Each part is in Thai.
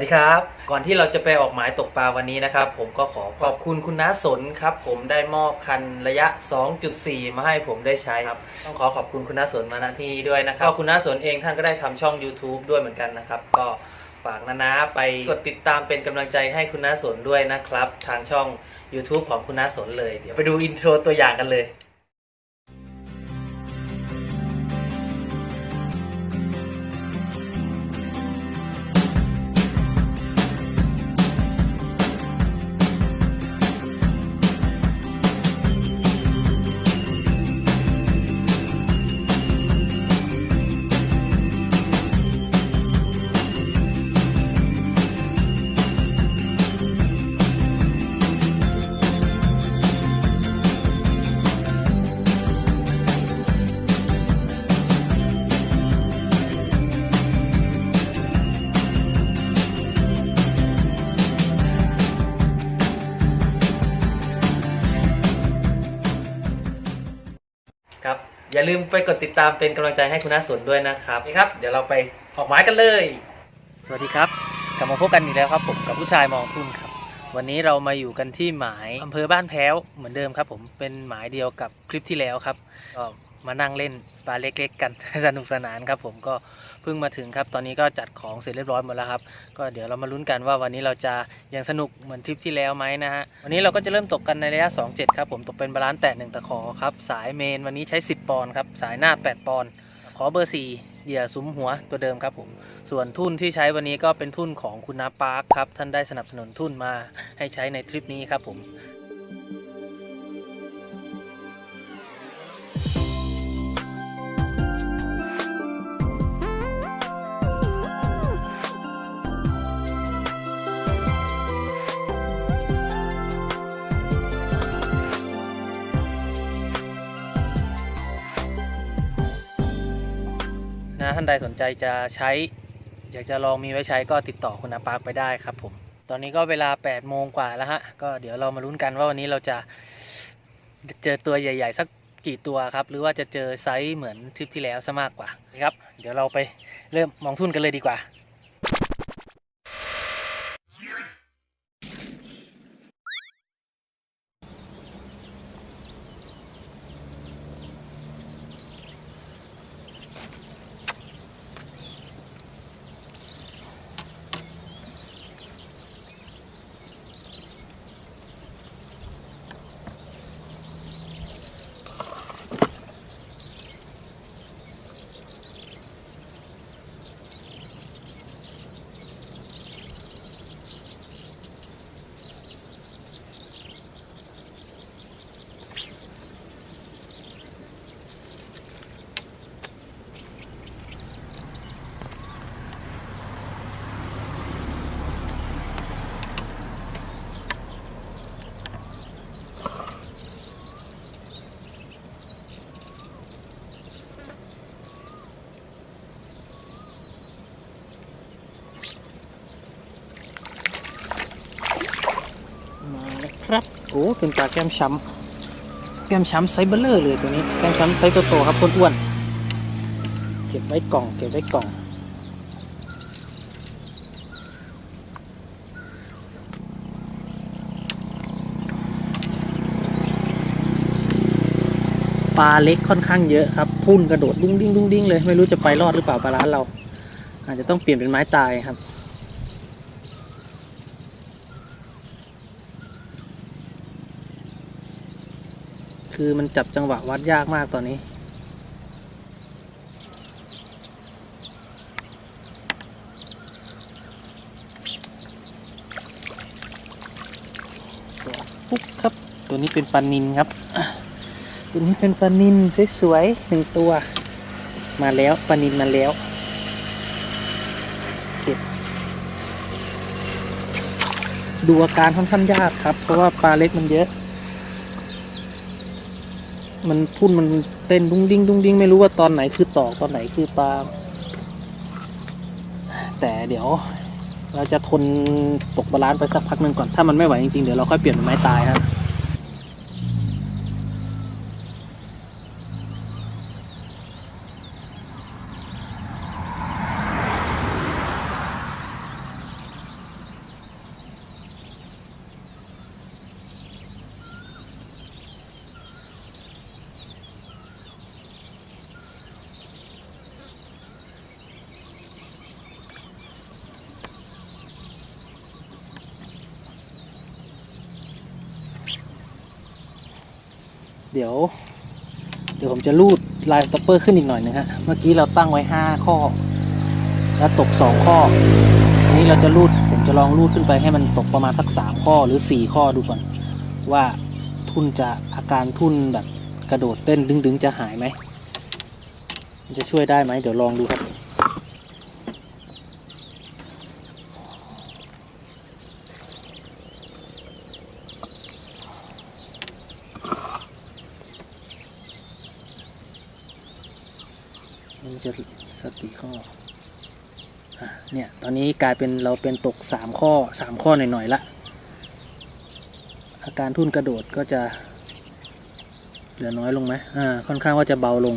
สวัสดีครับ ก่อนที่เราจะไปออกหมายตกปลาวันนี้นะครับ ผมก็ขอขอบคุณคุณน้าสนครับ ผมได้มอบคันระยะ 2.4 มาให้ผมได้ใช้ครับต้องขอขอบคุณคุณน้าสนมาณที่นี้ด้วยนะครับก็คุณน้าสนเองท่านก็ได้ทำช่อง YouTube ด้วยเหมือนกันนะครับ ก็ฝากนานาไปกดติดตามเป็นกำลังใจให้คุณน้าสนด้วยนะครับ ทางช่อง YouTube ของคุณน้าสนเลย เดี๋ยวไปดูอินโทรตัวอย่างกันเลย อย่าลืมไปกดติดตามเป็นกำลังใจให้คุณน้าสนด้วยนะครับนี่ครับ เดี๋ยวเราไปออกหมายกันเลย สวัสดีครับ กลับมาพบกันอีกแล้วครับผมกับผู้ชายมองทุ่งครับ วันนี้เรามาอยู่กันที่หมายอำเภอบ้านแพ้วเหมือนเดิมครับ ผมเป็นหมายเดียวกับคลิปที่แล้วครับก็ มานั่งเล่นปลาเล็กๆ กัน สนุกสนานครับ ผมก็เพิ่งมาถึงครับ ตอนนี้ก็จัดของเสร็จเรียบร้อยหมดแล้วครับก็เดี๋ยวเรามาลุ้นกันว่าวันนี้เราจะยังสนุกเหมือนทริปที่แล้วไหมนะฮะวันนี้เราก็จะเริ่มตกกันในระยะ 27 ครับ ผมตกเป็นบาลานซ์แตะหนึ่งตะขอครับ สายเมนวันนี้ใช้ 10 ปอนด์ครับสายหน้า 8 ปอนด์ขอเบอร์ 4 เหยื่อซุ้มหัวตัวเดิมครับผมส่วนทุ่นที่ใช้วันนี้ก็เป็นทุ่นของคุณนาปาร์คครับท่านได้สนับสนุนทุ่นมาให้ใช้ในทริปนี้ครับผม ใดสนใจจะใช้ อยากจะลองมีไว้ใช้ก็ติดต่อคุณอาปาร์คไปได้ครับผม ตอนนี้ก็เวลา8โมงกว่าแล้วฮะ ก็เดี๋ยวเรามาลุ้นกันว่าวันนี้เราจะเจอตัวใหญ่ๆ สักกี่ตัวครับ หรือว่าจะเจอไซส์เหมือนทริปที่แล้วซะมากกว่าครับ เดี๋ยวเราไปเริ่มมองทุ่นกันเลยดีกว่าแล้วครับ โอ้เป็นปลาแก้มช้ำแก้มช้ำไซส์เบลเลอร์เลยตัวนี้ แก้มช้ำไซส์โตๆครับอ้วนๆเก็บไว้กล่อง เก็บไว้กล่องปลาเล็กค่อนข้างเยอะครับทุ่นกระโดดดุ้งดิ้งดุ้งดิ้งเลย ไม่รู้จะไปรอดหรือเปล่าปลาร้านเรา อาจจะต้องเปลี่ยนเป็นไม้ตายครับ คือมันจับจังหวะวัดยากมากตอนนี้ ปุ๊บครับ ตัวนี้เป็นปลานินครับ ตัวนี้เป็นปลานินสวยๆหนึ่งตัว มาแล้วปลานินมาแล้วเก็บดูอาการค่อนข้างยากครับ เพราะว่าปลาเล็กมันเยอะ มันทุ่นมันเต้นดุ้งดิ้งดุ้งดิ้งไม่รู้ว่าตอนไหนคือต่อตอนไหนคือปลาแต่เดี๋ยว เราจะทนตกบาลานซ์ไปสักพักหนึ่งก่อนถ้ามันไม่ไหวจริงๆเดี๋ยวเราค่อยเปลี่ยนเป็นไม้ตายครับ เดี๋ยว เดี๋ยวผมจะรูดลายสต็อปเปอร์ขึ้นอีกหน่อยนึงฮะ เมื่อกี้เราตั้งไว้ 5 ข้อ แล้วตก 2 ข้ออันนี้เราจะรูด ผมจะลองรูดขึ้นไปให้มันตกประมาณสัก 3 ข้อหรือ 4 ข้อดูก่อน ว่าทุ่นจะอาการทุ่นแบบกระโดดเต้นดึงๆจะหายไหม จะช่วยได้ไหม เดี๋ยวลองดูครับ จริตสติข้อเนี่ย ตอนนี้กลายเป็นเราเป็นตกสามข้อสามข้อหน่อยๆละ อาการทุ่นกระโดดก็จะ เหลือน้อยลงไหมอ่า ค่อนข้างว่าจะเบาลง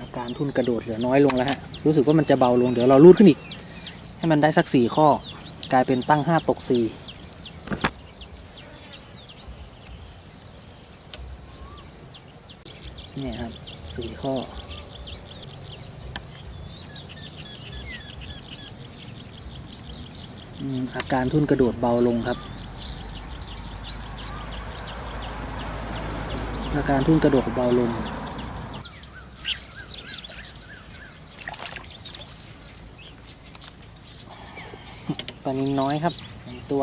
อาการทุ่นกระโดดเหลือน้อยลงแล้วฮะ รู้สึกว่ามันจะเบาลง เดี๋ยวเราลูดขึ้นอีก ให้มันได้สักสี่ข้อ กลายเป็นตั้งห้าตกสี่ สี่ข้ออืมอาการทุ่นกระโดดเบาลงครับ อาการทุ่นกระโดดเบาลงปลานินน้อยครับหนึ่งตัว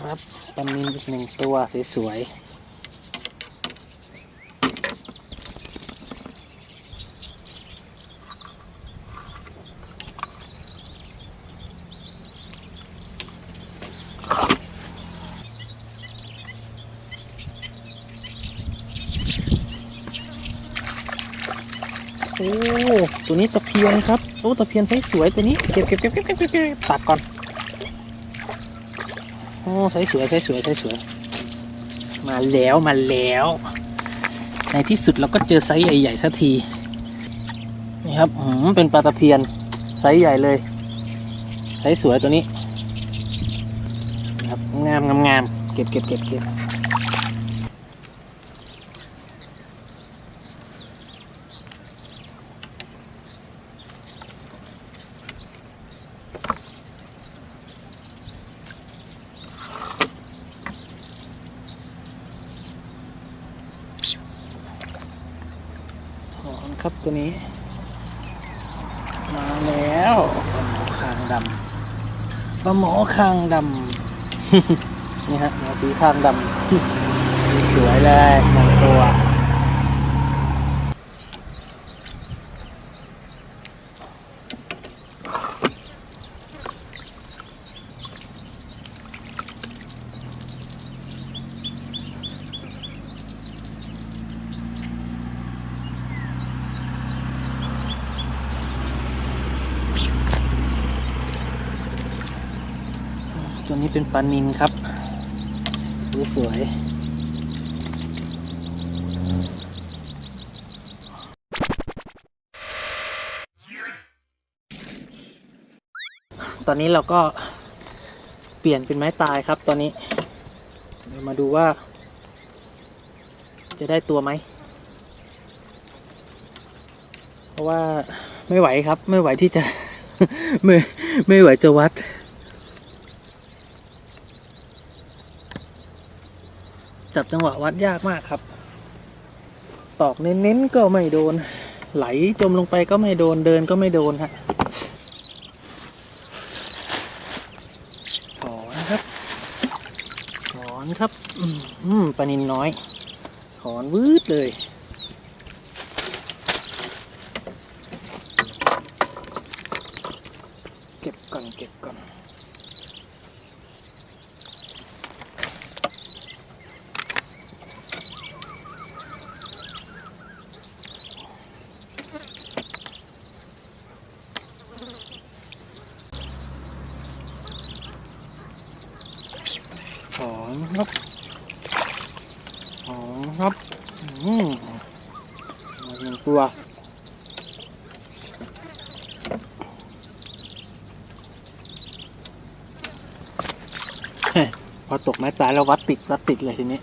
ครับปลานินอีกหนึ่งตัวสวยๆโอ้ ตัวนี้ตะเพียนครับ โอ้ ตะเพียนไซส์สวยตัวนี้ เก็บเก็บเก็บเก็บเก็บเก็บเก็บตัดก่อน โอ้ใส่สวยใส่สวยใส่สวยมาแล้วมาแล้ว ในที่สุดเราก็เจอไซส์ใหญ่ๆสักทีนี่ครับอืมเป็นปลาตะเพียนไซส์ใหญ่เลยไซส์สวยตัวนี้ครับงามงามงามเก็บเก็บเก็บเก็บ ครับตัวนี้ มาแล้วปลาหมอคางดำปลาหมอคางดำนี่ฮะหมอสีคางดำสวยเลยหนึ่งตัว ตัวนี้เป็นปลานินครับดูสวยตอนนี้เราก็เปลี่ยนเป็นไม้ตายครับตอนนี้เดี๋ยวมาดูว่า จะได้ตัวไหม เพราะว่าไม่ไหวครับ ไม่ไหวที่จะ ไม่ไม่ไหวจะวัด จับจังหวะวัดยากมากครับ ตอกเน้นๆก็ไม่โดน ไหลจมลงไปก็ไม่โดนเดินก็ไม่โดนฮะถอนครับถอนครับ อืมปลานินน้อย ถอนวืดเลยเก็บก่อนเก็บก่อน ครับสองครับอืมมาหนึ่งตัว พอตกไม้ตายแล้ววัดติดวัดติดเลยทีนี้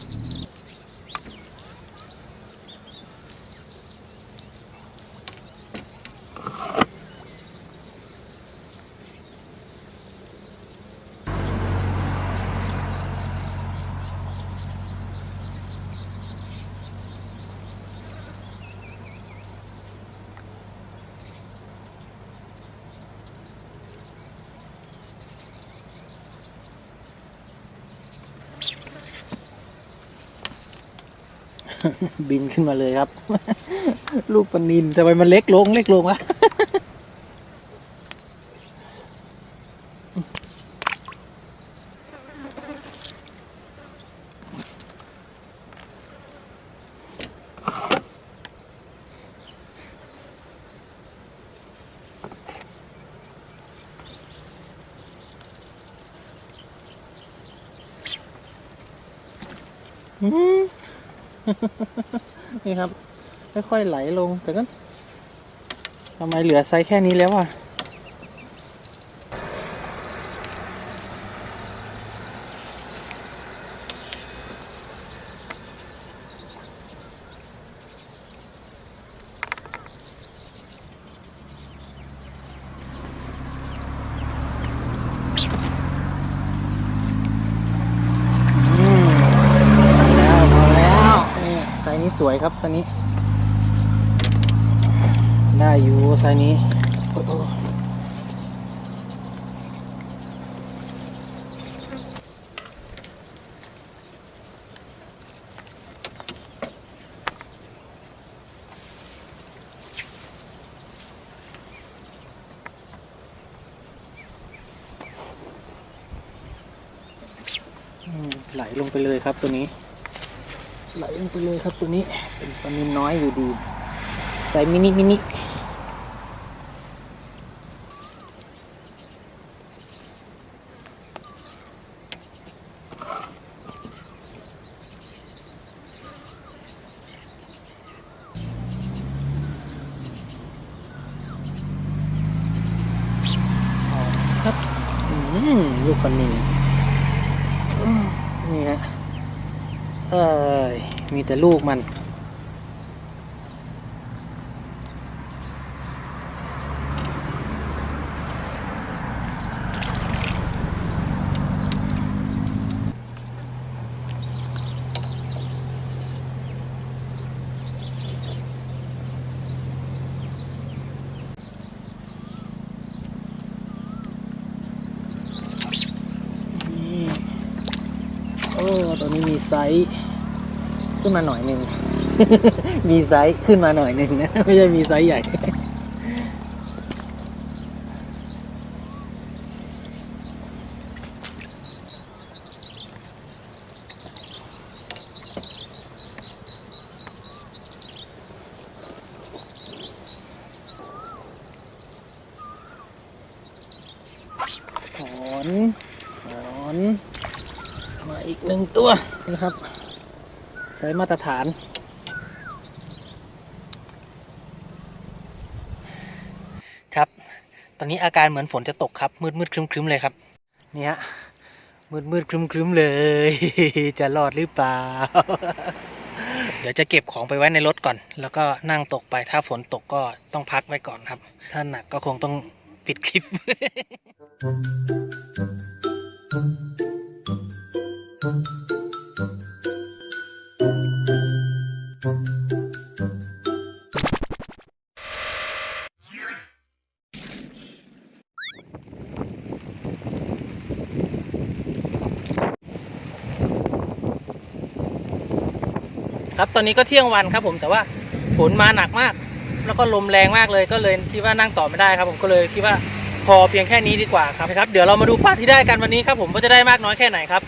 บินขึ้นมาเลยครับ ลูกปนินทำไมมันเล็กลงเล็กลงวะอืม นี่ครับค่อยๆไหลลงแต่ก็ทำไมเหลือไซส์แค่นี้แล้วอะ อืมแล้วพอแล้วนี่ไซส์นี้ส วยครับตัวนี้ ได้อยู่ไซนี้ไหลลงไปเลยครับตัวนี้ ไหลลงไปเลยครับตัวนี้ เป็นปลานินน้อยอยู่ดี ใส่มินิมินิครับอืมลูกปลานินอืมนี่ฮะ เอ้ยมีแต่ลูกมัน นี่โอ้ตัวนี้มีไซ ส์ขึ้นมาหน่อยหนึ่ง มีไซส์ขึ้นมาหน่อยหนึ่งนะ ไม่ใช่มีไซส์ใหญ่ ถอนถอนมาอีกหนึ่งตัวนะครับ ไซส์มาตรฐานครับ ตอนนี้อาการเหมือนฝนจะตกครับ มืดมืดครึ้มครึ้มเลยครับ เนี่ย มืดมืดครึ้มครึ้มเลย จะรอดหรือเปล่า เดี๋ยวจะเก็บของไปไว้ในรถก่อน แล้วก็นั่งตกไป ถ้าฝนตกก็ต้องพักไว้ก่อนครับ ถ้าหนักก็คงต้องปิดคลิป ครับตอนนี้ก็เที่ยงวันครับผมแต่ว่าฝนมาหนักมาก แล้วก็ลมแรงมากเลยก็เลยคิดว่านั่งต่อไม่ได้ครับผมก็เลยคิดว่าพอเพียงแค่นี้ดีกว่าครับครับ เดี๋ยวเรามาดูปลาที่ได้กันวันนี้ครับผมว่าจะได้มากน้อยแค่ไหนครับ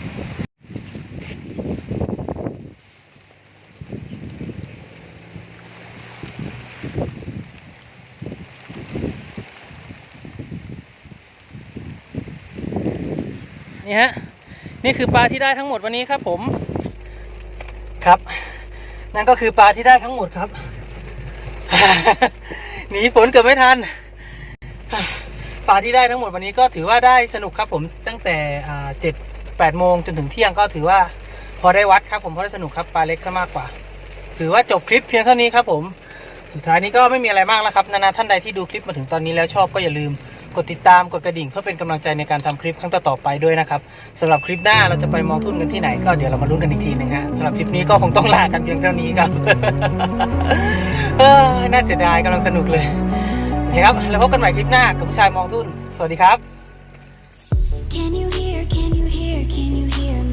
นี่ฮะนี่คือปลาที่ได้ทั้งหมดวันนี้ครับผมครับ นั่นก็คือปลาที่ได้ทั้งหมดครับ หนีฝนเกือบไม่ทัน ปลาที่ได้ทั้งหมดวันนี้ก็ถือว่าได้สนุกครับผมตั้งแต่เจ็ดแปดโมงจนถึงเที่ยงก็ถือว่าพอได้วัดครับผมพอได้สนุกครับปลาเล็กก็มากกว่า ถือว่าจบคลิปเพียงเท่านี้ครับผม สุดท้ายนี้ก็ไม่มีอะไรมากแล้วครับ นานาท่านใดที่ดูคลิปมาถึงตอนนี้แล้วชอบก็อย่าลืม กดติดตามกดกระดิ่งเพื่อเป็นกำลังใจในการทำคลิปครั้งต่อๆไปด้วยนะครับสำหรับคลิปหน้าเราจะไปมองทุนกันที่ไหน ก็เดี๋ยวเรามาลุ้นกันอีกทีหนึงฮะสำหรับคลิปนี้ก็คงต้องลากันเพียงเท่านี้ครับ เออน่าเสียดายกำลังสนุกเลยนะครับแล้วพบกันใหม่คลิปหน้ากับผู้ชายมองทุน สวัสดีครับ Can you hear, can you hear, can you hear